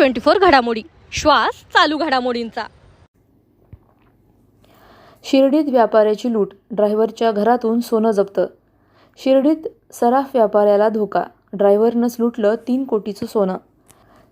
Twenty four घडामोडी. श्वास चालू घडामोडींचा. शिर्डीत व्यापाऱ्याची लूट ड्रायव्हरच्या घरातून सोनं जप्त. शिर्डीत सराफ व्यापाऱ्याला धोका ड्रायव्हरनंच लुटलं तीन कोटीचं सोनं.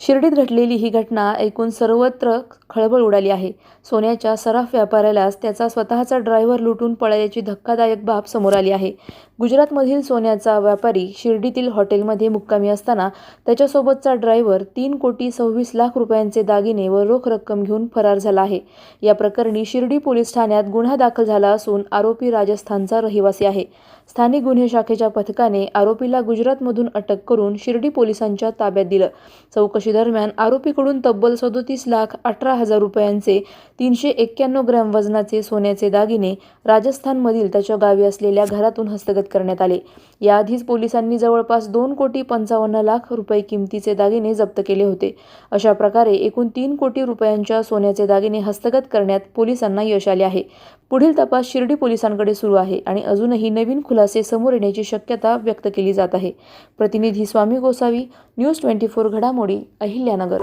शिर्डीत घडलेली ही घटना ऐकून सर्वत्र खळबळ उडाली आहे. सोन्याच्या सराफ व्यापाऱ्यालाच त्याचा स्वतःचा ड्रायव्हर लुटून पळाल्याची धक्कादायक बाब समोर आली आहे. गुजरातमधील सोन्याचा व्यापारी शिर्डीतील हॉटेलमध्ये मुक्कामी असताना त्याच्यासोबतचा ड्रायव्हर तीन कोटी सव्वीस लाख रुपयांचे दागिने व रोख रक्कम घेऊन फरार झाला आहे. या प्रकरणी शिर्डी पोलीस ठाण्यात गुन्हा दाखल झाला असून आरोपी राजस्थानचा रहिवासी आहे. स्थानिक गुन्हे शाखेच्या पथकाने आरोपीला गुजरातमधून अटक करून शिर्डी पोलिसांच्या ताब्यात दिलं. चौकशी दरम्यान आरोपीकडून तब्बल सदोतीस लाख अठरा हजार रुपयांचे तीनशे एक्क्याण्णव ग्रॅम वजनाचे सोन्याचे दागिने राजस्थानमधील त्याच्या गावी असलेल्या घरातून हस्तगत करण्यात आले. याआधीच पोलिसांनी जवळपास दोन कोटी पंचावन्न लाख रुपये किमतीचे दागिने जप्त केले होते. अशा प्रकारे एकूण तीन कोटी रुपयांच्या सोन्याचे दागिने हस्तगत करण्यात पोलिसांना यश आले आहे. पुढील तपास शिर्डी पोलिसांकडे सुरू आहे आणि अजूनही नवीन खुलासे समोर येण्याची शक्यता व्यक्त केली जात आहे. प्रतिनिधी Swami Gosavi news twenty four घडामोडी अहिल्यानगर.